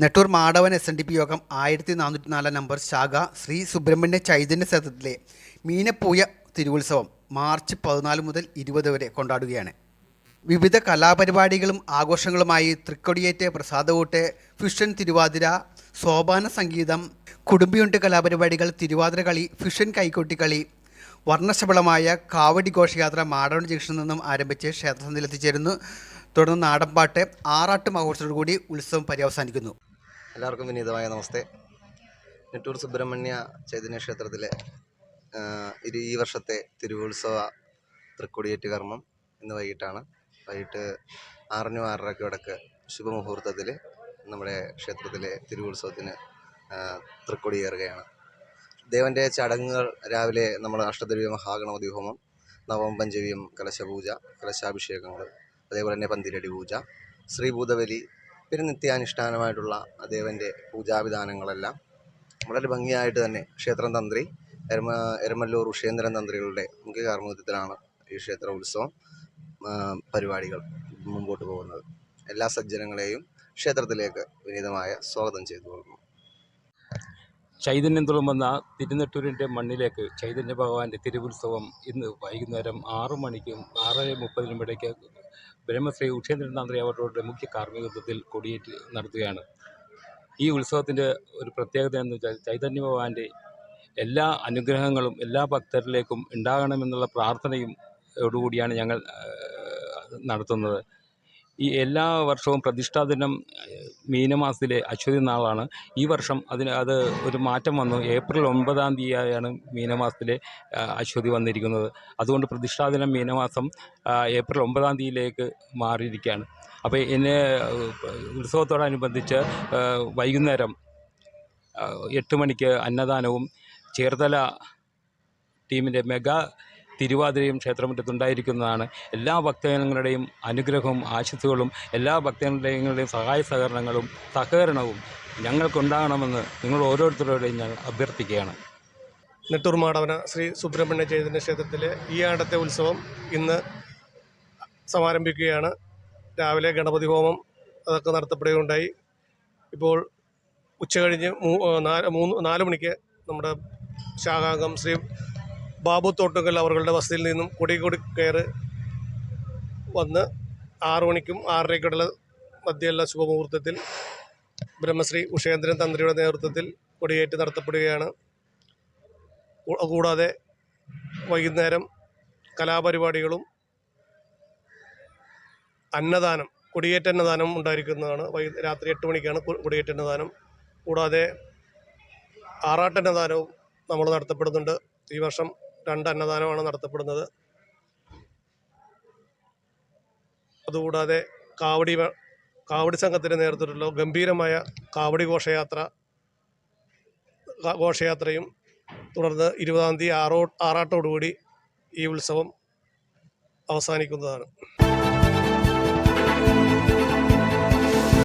Nettoor Madavan S N D P യോഗം ആയിരത്തി നാനൂറ്റി നാലാം നമ്പർ ശാഖ ശ്രീ സുബ്രഹ്മണ്യ ചൈതന്യ ക്ഷേത്രത്തിലെ മീനപ്പൂയ തിരുവുത്സവം മാർച്ച് പതിനാല് മുതൽ ഇരുപത് വരെ കൊണ്ടാടുകയാണ്. വിവിധ കലാപരിപാടികളും ആഘോഷങ്ങളുമായി തൃക്കൊടിയേറ്റ് പ്രസാദകൂട്ട് ഫിഷൻ തിരുവാതിര സോപാന സംഗീതം കുടുംബിയുണ്ട് കലാപരിപാടികൾ തിരുവാതിര കളി ഫിഷൻ കൈകൊട്ടിക്കളി വർണശബളമായ കാവടി ഘോഷയാത്ര മാടവൺ ജംഗ്ഷനിൽ നിന്നും ആരംഭിച്ച് ക്ഷേത്രസന്നിധിയിൽ എത്തിച്ചേരുന്നു തുടർന്ന് നാടൻപാട്ട് ആറാട്ട് മഹോത്സവത്തോടുകൂടി ഉത്സവം പര്യവസാനിക്കുന്നു. എല്ലാവർക്കും വിനീതമായ നമസ്തേ. നെട്ടൂർ സുബ്രഹ്മണ്യ ചൈതന്യ ക്ഷേത്രത്തിലെ ഇരു ഈ വർഷത്തെ തിരുവോത്സവ തൃക്കൊടിയേറ്റ് കർമ്മം ഇന്ന് വൈകിട്ടാണ്. വൈകിട്ട് ആറിനും ആറരയ്ക്ക് ഇടയ്ക്ക് ശുഭമുഹൂർത്തത്തിൽ നമ്മുടെ ക്ഷേത്രത്തിലെ തിരുവോത്സവത്തിന് തൃക്കൊടിയേറുകയാണ് ദേവന്റെ ചടങ്ങുകൾ രാവിലെ നമ്മൾ അഷ്ടദ്രവ്യ മഹാഗണപതി ഹോമം നവം പഞ്ചവ്യം കലശപൂജ കലശാഭിഷേകങ്ങൾ അതേപോലെ തന്നെ പന്തിരടി പൂജ ശ്രീഭൂതബലി പിന്നെ നിത്യാനുഷ്ഠാനമായിട്ടുള്ള ദേവന്റെ പൂജാവിധാനങ്ങളെല്ലാം വളരെ ഭംഗിയായിട്ട് തന്നെ ക്ഷേത്രം തന്ത്രി എരമ എരമല്ലൂർ ഉഷേന്ദ്രൻ തന്ത്രികളുടെ മുഖ്യ കാർമ്മികത്വത്തിലാണ് ഈ ക്ഷേത്ര ഉത്സവം പരിപാടികൾ മുമ്പോട്ട് പോകുന്നത്. എല്ലാ സജ്ജനങ്ങളെയും ക്ഷേത്രത്തിലേക്ക് വിനീതമായ സ്വാഗതം ചെയ്തു ചൈതന്യം തുളുമ്പുന്ന തിരുനെട്ടൂരിന്റെ മണ്ണിലേക്ക് ചൈതന്യ ഭഗവാന്റെ തിരുവുത്സവം ഇന്ന് വൈകുന്നേരം ആറു മണിക്കും ആറ് മുപ്പതിനും ഇടയ്ക്ക് ബ്രഹ്മശ്രീ ഉഷേന്ദ്രൻ തന്ത്രി അവരുടെ മുഖ്യ കാർമ്മികത്വത്തിൽ കൊടിയേറ്റ് നടത്തുകയാണ്. ഈ ഉത്സവത്തിന്റെ ഒരു പ്രത്യേകത എന്ന് വെച്ചാൽ ചൈതന്യ ഭഗവാന്റെ എല്ലാ അനുഗ്രഹങ്ങളും എല്ലാ ഭക്തരിലേക്കും ഉണ്ടാകണമെന്നുള്ള പ്രാർത്ഥനയും ഓടുകൂടിയാണ് ഞങ്ങൾ നടത്തുന്നത്. ഈ എല്ലാ വർഷവും പ്രതിഷ്ഠാ ദിനം മീനമാസത്തിലെ അശ്വതി നാളാണ്. ഈ വർഷം അതിന് അത് ഒരു മാറ്റം വന്നു. ഏപ്രിൽ ഒൻപതാം തീയതിയാണ് മീനമാസത്തിലെ അശ്വതി വന്നിരിക്കുന്നത്. അതുകൊണ്ട് പ്രതിഷ്ഠാ ദിനം മീനമാസം ഏപ്രിൽ ഒമ്പതാം തീയതിയിലേക്ക് മാറിയിരിക്കുകയാണ്. അപ്പോൾ എന്നെ ഉത്സവത്തോടനുബന്ധിച്ച് വൈകുന്നേരം എട്ട് മണിക്ക് അന്നദാനവും ചേർത്തല ടീമിന്റെ മെഗാ തിരുവാതിരയും ക്ഷേത്രമുറ്റത്തുണ്ടായിരിക്കുന്നതാണ് എല്ലാ ഭക്തജനങ്ങളുടെയും അനുഗ്രഹവും ആശസ്സുകളും എല്ലാ ഭക്തജനങ്ങളുടെയും സഹായ സഹകരണങ്ങളും സഹകരണവും ഞങ്ങൾക്കുണ്ടാകണമെന്ന് നിങ്ങൾ ഓരോരുത്തരോടെയും ഞങ്ങൾ അഭ്യർത്ഥിക്കുകയാണ്. നെട്ടൂർ മാടവന ശ്രീ സുബ്രഹ്മണ്യ ചൈതന്യ ക്ഷേത്രത്തിലെ ഈ ആണ്ടത്തെ ഉത്സവം ഇന്ന് സമാരംഭിക്കുകയാണ്. രാവിലെ ഗണപതി ഹോമം അതൊക്കെ നടത്തപ്പെടുകയുണ്ടായി. ഇപ്പോൾ ഉച്ച കഴിഞ്ഞ് മൂ- ആ, നാല് മൂന്ന് നാല് മണിക്ക് നമ്മുടെ ശാഖാംഗം ശ്രീ ബാബു തോട്ടുകൾ അവരുടെ വസതിയിൽ നിന്നും കൊടി കൊടി കയറ് വന്ന് ആറു മണിക്കും ആറരയ്ക്കുള്ള മധ്യമുള്ള ശുഭമുഹൂർത്തത്തിൽ ബ്രഹ്മശ്രീ ഉഷേന്ദ്രൻ തന്ത്രിയുടെ നേതൃത്വത്തിൽ കൊടിയേറ്റ് നടത്തപ്പെടുകയാണ്. കൂടാതെ വൈകുന്നേരം കലാപരിപാടികളും അന്നദാനം കൊടിയേറ്റ അന്നദാനം ഉണ്ടായിരിക്കുന്നതാണ്. വൈ രാത്രി എട്ട് മണിക്കാണ് കൊടിയേറ്റ അന്നദാനം. കൂടാതെ ആറാട്ടന്നദാനവും നമ്മൾ നടത്തപ്പെടുന്നുണ്ട്. ഈ വർഷം രണ്ട് അന്നദാനമാണ് നടത്തപ്പെടുന്നത്. അതുകൂടാതെ കാവടി കാവടി സംഘത്തിന്റെ നേതൃത്വത്തിലുള്ള ഗംഭീരമായ കാവടി ഘോഷയാത്ര ഘോഷയാത്രയും തുടർന്ന് ഇരുപതാം തീയതി ആറോ ആറാട്ടോടുകൂടി ഈ ഉത്സവം അവസാനിക്കുന്നതാണ്.